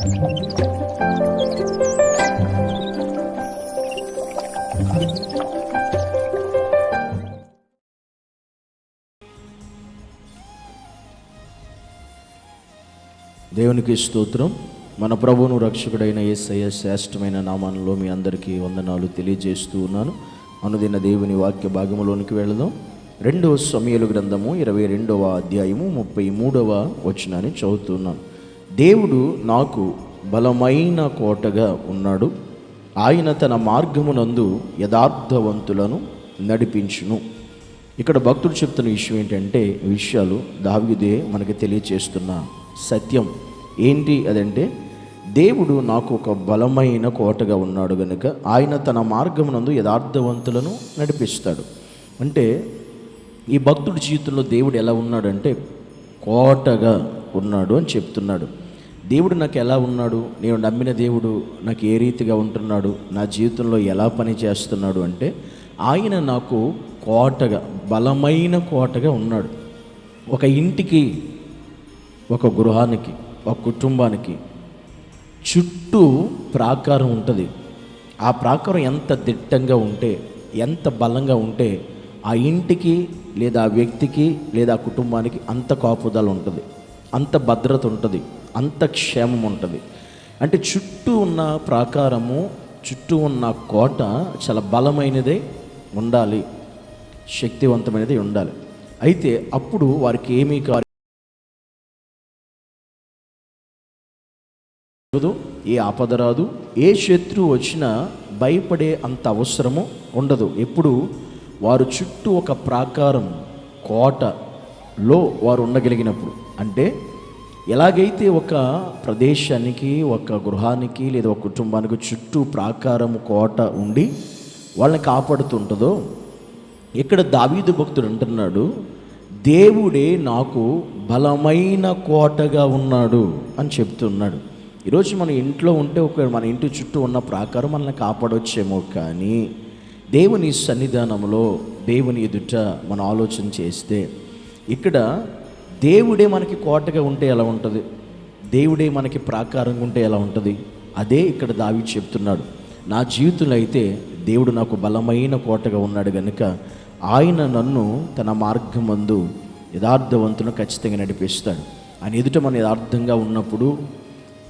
దేవునికి స్తోత్రం. మన ప్రభువును రక్షకుడైన ఏసయ్య శ్రేష్టమైన నామాలలో మీ అందరికీ వందనాలు తెలియజేస్తూ ఉన్నాను. అనుదిన దేవుని వాక్య భాగంలోనికి వెళదాం. రెండవ సమయలు గ్రంథము ఇరవై రెండవ అధ్యాయము ముప్పై మూడవ వచనాన్ని చదువుతున్నాను దేవుడు నాకు బలమైన కోటగా ఉన్నాడు. ఆయన తన మార్గమునందు యథార్థవంతులను నడిపించును. ఇక్కడ భక్తుడు చెప్తున్న విషయం ఏంటంటే విషయాలు దావిదే మనకి తెలియచేస్తున్న సత్యం. ఏంటి అదంటే దేవుడు నాకు ఒక బలమైన కోటగా ఉన్నాడు గనుక ఆయన తన మార్గమునందు యథార్థవంతులను నడిపిస్తాడు. అంటే ఈ భక్తుడి జీవితంలో దేవుడు ఎలా ఉన్నాడంటే కోటగా ఉన్నాడు అని చెప్తున్నాడు. దేవుడు నాకు ఎలా ఉన్నాడు? నేను నమ్మిన దేవుడు నాకు ఏ రీతిగా ఉంటున్నాడు? నా జీవితంలో ఎలా పని చేస్తున్నాడు అంటే ఆయన నాకు కోటగా బలమైన కోటగా ఉన్నాడు. ఒక ఇంటికి ఒక గృహానికి ఒక కుటుంబానికి చుట్టూ ప్రాకారం ఉంటుంది. ఆ ప్రాకారం ఎంత దిట్టంగా ఉంటే ఎంత బలంగా ఉంటే ఆ ఇంటికి లేదా ఆ వ్యక్తికి లేదా ఆ కుటుంబానికి అంత కాపుదల ఉంటుంది. అంత భద్రత ఉంటుంది అంత క్షేమం ఉంటుంది. అంటే చుట్టూ ఉన్న ప్రాకారము చుట్టూ ఉన్న కోట చాలా బలమైనదే ఉండాలి శక్తివంతమైనది ఉండాలి. అయితే అప్పుడు వారికి ఏమీ కాదు. ఏ ఆపద రాదు ఏ శత్రువు వచ్చినా భయపడే అంత అవసరము ఉండదు. ఎప్పుడు వారు చుట్టూ ఒక ప్రాకారం కోట లో వారు ఉండగలిగినప్పుడు. అంటే ఎలాగైతే ఒక ప్రదేశానికి ఒక గృహానికి లేదా ఒక కుటుంబానికి చుట్టూ ప్రాకారం కోట ఉండి వాళ్ళని కాపాడుతుంటుందో ఇక్కడ దావీదు భక్తుడు అంటున్నాడు దేవుడే నాకు బలమైన కోటగా ఉన్నాడు అని చెప్తున్నాడు. ఈరోజు మన ఇంట్లో ఉంటే ఒక మన ఇంటి చుట్టూ ఉన్న ప్రాకారం మనల్ని కాపాడొచ్చేమో కానీ దేవుని సన్నిధానంలో దేవుని ఎదుట మన ఆలోచన చేస్తే ఇక్కడ దేవుడే మనకి కోటగా ఉంటే ఎలా ఉంటుంది? దేవుడే మనకి ప్రాకారంగా ఉంటే ఎలా ఉంటుంది? అదే ఇక్కడ దావి చెప్తున్నాడు. నా జీవితంలో అయితే దేవుడు నాకు బలమైన కోటగా ఉన్నాడు కనుక ఆయన నన్ను తన మార్గం మందు యథార్థవంతులను ఖచ్చితంగా నడిపిస్తాడు. ఆయన ఎదుట మనం యథార్థంగా ఉన్నప్పుడు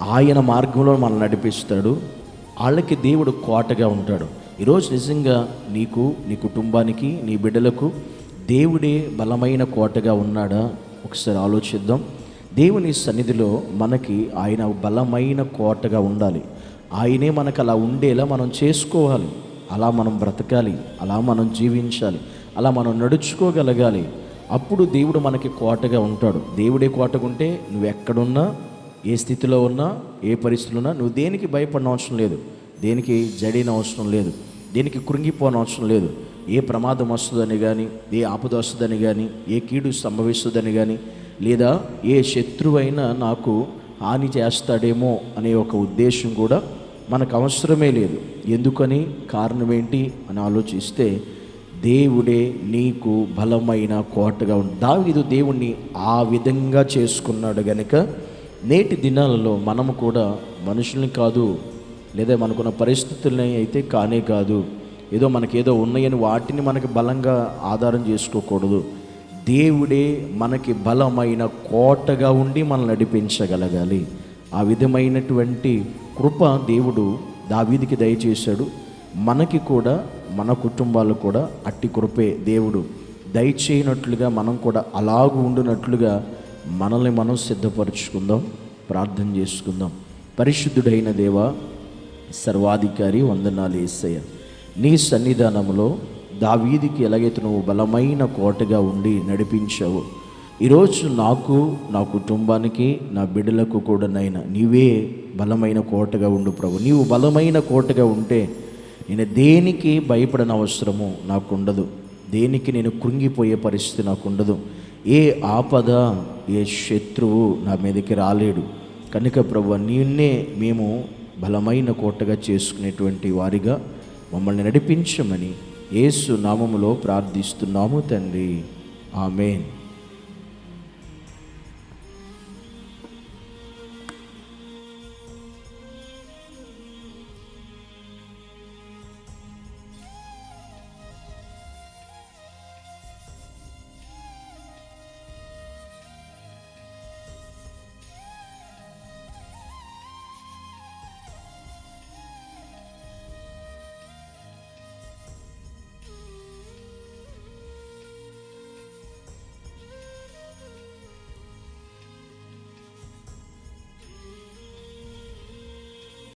ఆయన మార్గంలో మనం నడిపిస్తాడు. వాళ్ళకి దేవుడు కోటగా ఉంటాడు. ఈరోజు నిజంగా నీకు నీ కుటుంబానికి నీ బిడ్డలకు దేవుడే బలమైన కోటగా ఉన్నాడా? ఒకసారి ఆలోచిద్దాం. దేవుని సన్నిధిలో మనకి ఆయన బలమైన కోటగా ఉండాలి. ఆయనే మనకు అలా ఉండేలా మనం చేసుకోవాలి. అలా మనం బ్రతకాలి. అలా మనం జీవించాలి. అలా మనం నడుచుకోగలగాలి. అప్పుడు దేవుడు మనకి కోటగా ఉంటాడు. దేవుడే కోటగా ఉంటే నువ్వు ఎక్కడున్నా ఏ స్థితిలో ఉన్నా ఏ పరిస్థితులు ఉన్నా నువ్వు దేనికి భయపడిన అవసరం లేదు. దేనికి జడిన అవసరం లేదు. దేనికి కృంగిపోన అవసరం లేదు. ఏ ప్రమాదం వస్తుందని కానీ ఏ ఆపద వస్తుందని కానీ ఏ కీడు సంభవిస్తుందని కానీ లేదా ఏ శత్రువైనా నాకు హాని చేస్తాడేమో అనే ఒక ఉద్దేశం కూడా మనకు అవసరమే లేదు. ఎందుకని? కారణం ఏంటి అని ఆలోచిస్తే దేవుడే నీకు బలమైన కోటగా ఉంది దావీదు దేవుణ్ణి ఆ విధంగా చేసుకున్నాడు గనుక నేటి దినాలలో మనము కూడా మనుషుల్ని కాదు లేదా మనకున్న పరిస్థితులని అయితే కానే కాదు. ఏదో మనకేదో ఉన్నాయని వాటిని మనకి బలంగా ఆధారం చేసుకోకూడదు. దేవుడే మనకి బలమైన కోటగా ఉండి మనల్ని నడిపించగలగాలి. ఆ విధమైనటువంటి కృప దేవుడు దావీదికి దయచేశాడు. మనకి కూడా మన కుటుంబాలు కూడా అట్టి కృపే దేవుడు. దయచేయనట్లుగా మనం కూడా అలాగూ ఉండునట్లుగా మనల్ని మనం సిద్ధపరచుకుందాం ప్రార్థన చేసుకుందాం. పరిశుద్ధుడైన దేవ సర్వాధికారి వందనాలు ఏసయ్య. నీ సన్నిధానంలో దావీదికి ఎలాగైతే నువ్వు బలమైన కోటగా ఉండి నడిపించావు ఈరోజు నాకు నా కుటుంబానికి నా బిడ్డలకు కూడా నైనా నీవే బలమైన కోటగా ఉండు ప్రభు. నీవు బలమైన కోటగా ఉంటే నేను దేనికి భయపడన అవసరము నాకు ఉండదు దేనికి నేను కృంగిపోయే పరిస్థితి నాకు ఉండదు ఏ ఆపద ఏ శత్రువు నా మీదకి రాలేడు. కనుక ప్రభు నిన్నే మేము బలమైన కోటగా చేసుకునేటువంటి వారిగా మమ్మల్ని నడిపించమని ఏసు నామములో ప్రార్థిస్తున్నాము తండ్రి. ఆమెన్.